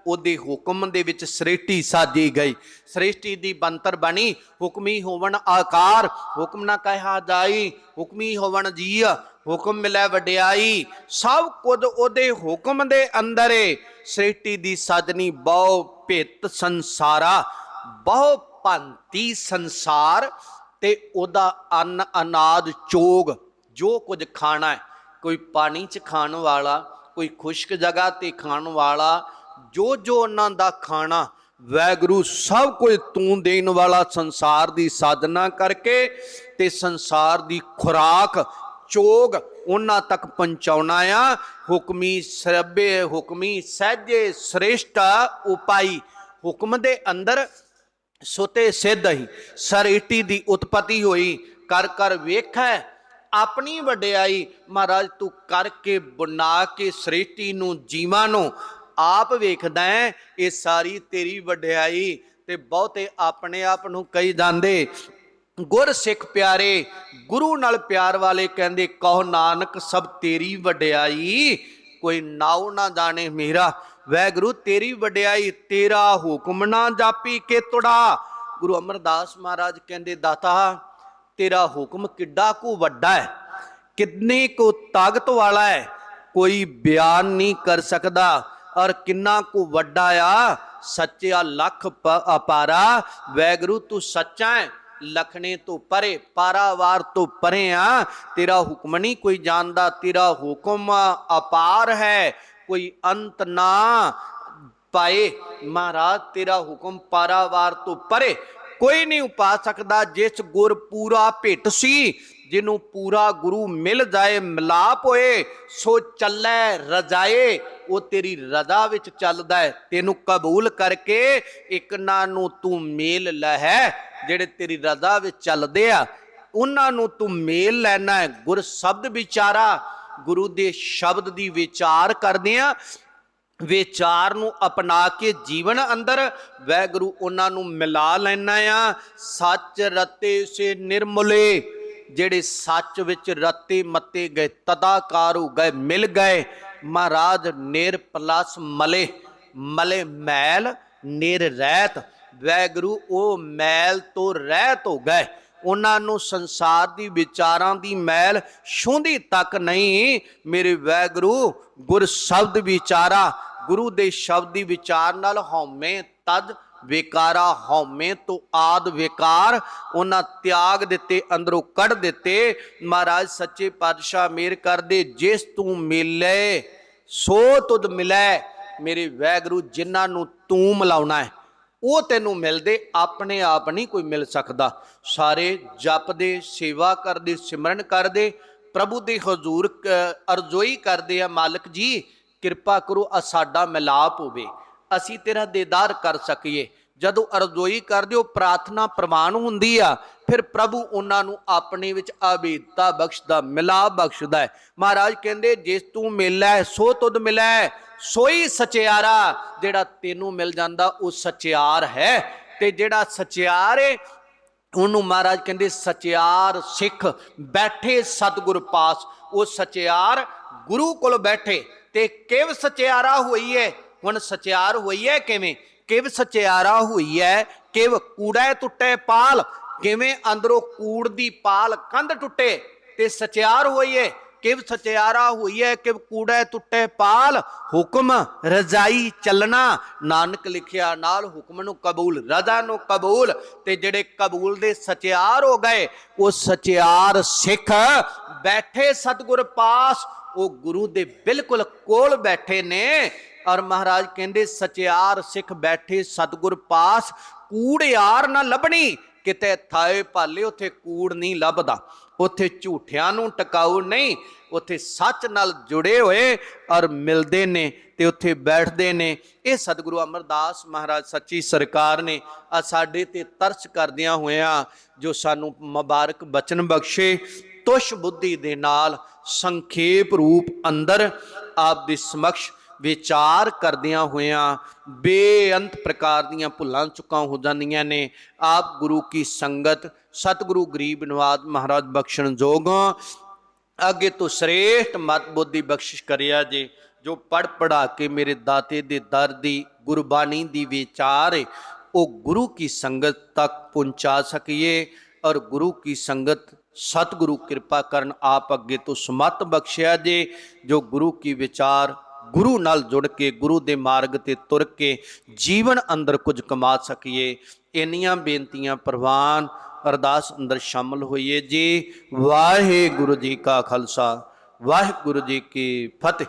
ਉਹਦੇ ਹੁਕਮ ਦੇ ਵਿੱਚ ਸ੍ਰਿਸ਼ਟੀ ਸਾਜੀ ਗਈ। ਸ੍ਰਿਸ਼ਟੀ ਦੀ ਬੰਤਰ ਬਣੀ, ਹੁਕਮੀ ਹੋਵਣ ਆਕਾਰ, ਹੁਕਮ ਨਾ ਕਹਿਆ ਜਾਈ, ਹੁਕਮੀ ਹੋਵਣ ਜੀ ਹੁਕਮ ਮਿਲੇ ਵਡਿਆਈ। ਸਭ ਕੁਝ ਉਹਦੇ ਹੁਕਮ ਦੇ ਅੰਦਰ ਏ। ਸ੍ਰਿਸ਼ਟੀ ਦੀ ਸਾਜਨੀ ਬਹੁ ਭਿਤ ਸੰਸਾਰਾ, ਬਹੁ ਭੰਤੀ ਸੰਸਾਰ ਤੇ ਉਹਦਾ ਅੰਨ ਅਨਾਜ ਚੋਗ, ਜੋ ਕੁਝ ਖਾਣਾ ਹੈ। ਕੋਈ ਪਾਣੀ 'ਚ ਖਾਣ ਵਾਲਾ, ਕੋਈ ਖੁਸ਼ਕ ਜਗ੍ਹਾ ਤੇ ਖਾਣ ਵਾਲਾ ਜੋ ਜੋ ਉਹਨਾਂ ਦਾ ਖਾਣਾ ਵੈਗੁਰੂ ਸਭ ਕੁਝ ਤੂੰ ਦੇਣ ਵਾਲਾ ਸੰਸਾਰ ਦੀ ਸਾਧਨਾ ਕਰਕੇ ਤੇ ਸੰਸਾਰ ਦੀ ਖੁਰਾਕ, ਚੋਗ ਉਹਨਾਂ ਤੱਕ ਪਹੁੰਚਾਉਣਾ ਆ। ਹੁਕਮੀ ਸਰਬੇ, ਹੁਕਮੀ ਸਹਿਜੇ ਸ੍ਰੇਸ਼ਟ ਉਪਾਈ ਹੁਕਮ ਦੇ ਅੰਦਰ ਸੁਤੇ ਸਿੱਧ ਹੀ। ਸਰੇਟੀ ਦੀ ਉਤਪਤੀ ਹੋਈ, ਕਰ ਕਰ ਵੇਖੈ, ਆਪਣੀ ਵਡਿਆਈ ਮਹਾਰਾਜ ਤੂੰ ਕਰਕੇ ਬਣਾ ਕੇ ਸ੍ਰਿਸ਼ਟੀ ਨੂੰ ਜੀਵਾਂ ਨੂੰ। ਆਪ ਵੇਖਦਾ ਹੈ ਇਹ ਸਾਰੀ ਤੇਰੀ ਵਡਿਆਈ ਤੇ ਬਹੁਤੇ ਆਪਣੇ ਆਪ ਨੂੰ ਕਹੀ ਜਾਂਦੇ। ਗੁਰ ਸਿੱਖ ਪਿਆਰੇ, ਗੁਰੂ ਨਾਲ ਪਿਆਰ ਵਾਲੇ ਕਹਿੰਦੇ, ਕਹੋ ਨਾਨਕ, ਸਭ ਤੇਰੀ ਵਡਿਆਈ, ਕੋਈ ਨਾਉ ਨਾ ਜਾਣੇ ਮੇਰਾ। ਵੈਗੁਰੂ, ਤੇਰੀ ਵਡਿਆਈ, ਤੇਰਾ ਹੁਕਮ ਨਾ ਜਾਪੀ ਕੇ ਤੁੜਾ। ਗੁਰੂ ਅਮਰਦਾਸ ਮਹਾਰਾਜ ਕਹਿੰਦੇ, ਦਾਤਾ, ਤੇਰਾ ਹੁਕਮ ਕਿੱਡਾ ਕੁ ਵੱਡਾ ਹੈ। ਕਿੰਨੀ ਕੁ ਤਾਕਤ ਵਾਲਾ ਹੈ। ਕੋਈ ਬਿਆਨ ਨਹੀਂ ਕਰ ਸਕਦਾ। ਔਰ ਕਿੰਨਾ ਕੁ ਵੱਡਾ ਆ ਸੱਚਿਆ ਲੱਖ ਅਪਾਰਾ ਵੈਗਰੂ ਤੂੰ ਸੱਚਾ ਹੈ, ਲਖਣੇ ਤੋਂ ਪਰੇ, ਪਾਰਾਵਾਰ ਤੋਂ ਪਰੇ ਆ। ਤੇਰਾ ਹੁਕਮ ਨਹੀਂ ਕੋਈ ਜਾਣਦਾ, ਤੇਰਾ ਹੁਕਮ ਅਪਾਰ ਹੈ। ਕੋਈ ਅੰਤ ਨਾ ਪਾਏ, ਮਹਾਰਾਜ, ਤੇਰਾ ਹੁਕਮ ਪਾਰਾਵਾਰ ਤੋਂ ਪਰੇ। ਕੋਈ ਨਹੀਂ ਉਪਾ ਸਕਦਾ, ਜਿਸ ਗੁਰ ਪੂਰਾ ਭਿੱਟ ਸੀ ਜਿਹਨੂੰ ਪੂਰਾ ਗੁਰੂ ਮਿਲ ਜਾਏ, ਮਿਲਾਪ ਹੋਏ, ਸੋ ਚੱਲੇ ਰਜਾਏ, ਉਹ ਤੇਰੀ ਰਜ਼ਾ ਵਿੱਚ ਚੱਲਦਾ ਹੈ। ਤੈਨੂੰ ਕਬੂਲ ਕਰਕੇ ਇੱਕ ਨੂੰ ਤੂੰ ਮੇਲ ਲੈ ਜਿਹੜੇ ਤੇਰੀ ਰਜ਼ਾ ਵਿੱਚ ਚੱਲਦੇ ਆ। ਉਹਨਾਂ ਨੂੰ ਤੂੰ ਮੇਲ ਲੈਣਾ ਹੈ। ਗੁਰ ਸ਼ਬਦ ਵਿਚਾਰਾ, ਗੁਰੂ ਦੇ ਸ਼ਬਦ ਦੀ ਵਿਚਾਰ ਕਰਦੇ ਆ। ਵਿਚਾਰ ਨੂੰ ਅਪਣਾ ਕੇ ਜੀਵਨ ਅੰਦਰ ਵੈਗੁਰੂ ਉਹਨਾਂ ਨੂੰ ਮਿਲਾ ਲੈਣਾ ਆ। ਸੱਚ ਰਤੇ ਸੇ ਨਿਰਮਲੇ। ਜਿਹੜੇ ਸੱਚ ਵਿੱਚ ਰਤੇ ਮਤੇ ਗਏ, ਤਦਾਕਾਰ ਹੋ ਗਏ, ਮਿਲ ਗਏ। ਮਹਾਰਾਜ, ਨਿਰ ਪਲਸ ਮਲੇ ਮਲੇ ਮੈਲ, ਨਿਰ ਰਹਿਤ ਵੈਗੁਰੂ, ਉਹ ਮੈਲ ਤੋਂ ਰਹਿਤ ਹੋ ਗਏ। ਉਹਨਾਂ ਨੂੰ ਸੰਸਾਰ ਦੀ ਵਿਚਾਰਾਂ ਦੀ ਮੈਲ ਛੂੰਦੀ ਤੱਕ ਨਹੀਂ। ਮੇਰੇ ਵੈਗੁਰੂ, ਗੁਰ ਸ਼ਬਦ ਵਿਚਾਰਾ, ਗੁਰੂ ਦੇ ਸ਼ਬਦ ਦੀ ਵਿਚਾਰ ਨਾਲ ਹਉਮੈ ਤਦ ਵਿਕਾਰਾ ਹਉਮੈ ਤੋਂ ਆਦ ਵਿਕਾਰ। ਉਹਨਾਂ ਤਿਆਗ ਦਿੱਤੇ, ਅੰਦਰੋਂ ਕੱਢ ਦਿੱਤੇ। ਮਹਾਰਾਜ ਸੱਚੇ ਪਾਤਸ਼ਾਹ ਮੇਰ ਕਰਦੇ, ਜਿਸ ਤੂੰ ਮਿਲੇ, ਸੋ ਤੁਧ ਮਿਲੈ। ਮੇਰੇ ਵੈਗੁਰੂ, ਜਿਨ੍ਹਾਂ ਨੂੰ ਤੂੰ ਮਿਲਾਉਣਾ ਹੈ, ਉਹ ਤੈਨੂੰ ਮਿਲਦੇ, ਆਪਣੇ ਆਪ ਨਹੀਂ ਕੋਈ ਮਿਲ ਸਕਦਾ। ਸਾਰੇ ਜਪਦੇ, ਸੇਵਾ ਕਰਦੇ, ਸਿਮਰਨ ਕਰਦੇ। ਪ੍ਰਭੂ ਦੇ ਹਜ਼ੂਰ ਅਰਜ਼ੋਈ ਕਰਦੇ ਆ, ਮਾਲਕ ਜੀ, ਕਿਰਪਾ ਕਰੋ ਆ ਸਾਡਾ ਮਿਲਾਪ ਹੋਵੇ। ਅਸੀਂ ਤੇਰਾ ਦੀਦਾਰ ਕਰ ਸਕੀਏ। ਜਦੋਂ ਅਰਜ਼ੋਈ ਕਰਦੇ ਹੋ, ਪ੍ਰਾਰਥਨਾ ਪ੍ਰਮਾਣ ਹੁੰਦੀ ਆ, ਫਿਰ ਪ੍ਰਭੂ ਉਹਨਾਂ ਨੂੰ ਆਪਣੇ ਵਿੱਚ ਅਭੇਦਤਾ ਬਖਸ਼ਦਾ ਮਿਲਾ ਬਖਸ਼ਦਾ ਹੈ। ਮਹਾਰਾਜ ਕਹਿੰਦੇ, ਜਿਸ ਤੂੰ ਮਿਲੈ ਸੋ ਤੁਧ ਮਿਲੈ ਸੋਈ ਸਚਿਆਰਾ ਜਿਹੜਾ ਤੈਨੂੰ ਮਿਲ ਜਾਂਦਾ, ਉਹ ਸਚਿਆਰ ਹੈ। ਤੇ ਜਿਹੜਾ ਸਚਿਆਰ ਏ, ਉਹਨੂੰ ਮਹਾਰਾਜ ਕਹਿੰਦੇ, ਸਚਿਆਰ ਸਿੱਖ ਬੈਠੇ ਸਤਿਗੁਰ ਪਾਸ। ਉਹ ਸਚਿਆਰ ਗੁਰੂ ਕੋਲ ਬੈਠੇ ਤੇ ਕਿਵ ਸਚਿਆਰਾ ਹੋਈ ਹੈ ਹੁਣ ਸਚਿਆਰ ਹੋਈ ਹੈ ਕਿਵੇਂ? ਕਿਵ ਸਚਿਆਰਾ ਹੋਈ ਹੈ ਕਿਵ ਕੂੜਾ ਟੁੱਟੇ ਪਾਲ? ਕਿਵੇਂ ਅੰਦਰੋਂ ਕੂੜ ਦੀ ਪਾਲ ਕੰਧ ਟੁੱਟੇ? ਤੇ ਸਚਿਆਰ ਹੋਈ ਹੈ ਕਿਵ ਸਚਿਆਰਾ ਹੋਈ ਹੈ ਕਿਵ ਕੂੜਾ ਟੁੱਟੇ ਪਾਲ, ਹੁਕਮ ਰਜ਼ਾਈ ਚੱਲਣਾ। ਨਾਨਕ ਲਿਖਿਆ, ਨਾਲ ਹੁਕਮ ਨੂੰ ਕਬੂਲ, ਰਜ਼ਾ ਨੂੰ ਕਬੂਲ, ਤੇ ਜਿਹੜੇ ਕਬੂਲ ਦੇ ਸਚਿਆਰ ਹੋ ਗਏ, ਉਹ ਸਚਿਆਰ ਸਿੱਖ ਬੈਠੇ ਸਤਿਗੁਰ ਪਾਸ, ਉਹ ਗੁਰੂ ਦੇ ਬਿਲਕੁਲ ਕੋਲ ਬੈਠੇ ਨੇ। ਔਰ ਮਹਾਰਾਜ ਕਹਿੰਦੇ, ਸਚਿਆਰ ਸਿੱਖ ਬੈਠੇ ਸਤਿਗੁਰ ਪਾਸ, ਕੂੜ ਯਾਰ ਨਾ ਲੱਭਣੀ, ਕਿਤੇ ਥਾਏ ਭਾਲੇ ਉੱਥੇ ਕੂੜ ਨਹੀਂ ਲੱਭਦਾ। ਉੱਥੇ ਝੂਠਿਆਂ ਨੂੰ ਟਿਕਾਊ ਨਹੀਂ, ਉੱਥੇ ਸੱਚ ਨਾਲ ਜੁੜੇ ਹੋਏ ਔਰ ਮਿਲਦੇ ਨੇ ਤੇ ਉੱਥੇ ਬੈਠਦੇ ਨੇ। ਇਹ ਸਤਿਗੁਰੂ ਅਮਰਦਾਸ ਮਹਾਰਾਜ ਸੱਚੀ ਸਰਕਾਰ ਨੇ ਆ ਸਾਡੇ ਤੇ ਤਰਸ ਕਰਦਿਆਂ ਹੋਇਆਂ ਜੋ ਸਾਨੂੰ ਮੁਬਾਰਕ ਬਚਨ ਬਖਸ਼ੇ, ਤੁਸ਼ ਬੁੱਧੀ ਦੇ ਨਾਲ ਸੰਖੇਪ ਰੂਪ ਅੰਦਰ ਆਪ ਦੇ ਸਮਕਸ਼ ਵਿਚਾਰ ਕਰਦਿਆਂ ਹੋਇਆਂ ਬੇਅੰਤ ਪ੍ਰਕਾਰ ਦੀਆਂ ਭੁੱਲਾਂ ਚੁੱਕਾਂ ਹੋ ਜਾਂਦੀਆਂ ਨੇ। ਆਪ ਗੁਰੂ ਕੀ ਸੰਗਤ ਸਤਿਗੁਰੂ ਗਰੀਬ ਨਵਾਜ ਮਹਾਰਾਜ ਬਖਸ਼ਣ ਜੋਗ ਅੱਗੇ ਤੋਂ ਸ੍ਰੇਸ਼ਟ ਮਤ ਬੁੱਧੀ ਬਖਸ਼ਿਸ਼ ਕਰਿਆ ਜੇ ਜੋ ਪੜ ਪੜਾ ਕੇ ਮੇਰੇ ਦਾਤੇ ਦੇ ਦਰ ਦੀ ਗੁਰਬਾਣੀ ਦੀ ਵਿਚਾਰ ਏ, ਉਹ ਗੁਰੂ ਕੀ ਸੰਗਤ ਤੱਕ ਪਹੁੰਚਾ ਸਕੀਏ ਔਰ ਗੁਰੂ ਕੀ ਸੰਗਤ ਸਤਿਗੁਰੂ ਕਿਰਪਾ ਕਰਨ ਆਪ ਅੱਗੇ ਤੋਂ ਸਮਤ ਬਖਸ਼ਿਆ ਜੇ ਜੋ ਗੁਰੂ ਕੀ ਵਿਚਾਰ ਗੁਰੂ ਨਾਲ ਜੁੜ ਕੇ, ਗੁਰੂ ਦੇ ਮਾਰਗ ਤੇ ਤੁਰ ਕੇ ਜੀਵਨ ਅੰਦਰ ਕੁਝ ਕਮਾ ਸਕੀਏ। ਇੰਨੀਆਂ ਬੇਨਤੀਆਂ ਪ੍ਰਵਾਨ ਅਰਦਾਸ ਅੰਦਰ ਸ਼ਾਮਲ ਹੋਈਏ। ਜੀ ਵਾਹਿਗੁਰੂ ਜੀ ਕਾ ਖਾਲਸਾ, ਵਾਹਿਗੁਰੂ ਜੀ ਕੀ ਫਤਿਹ।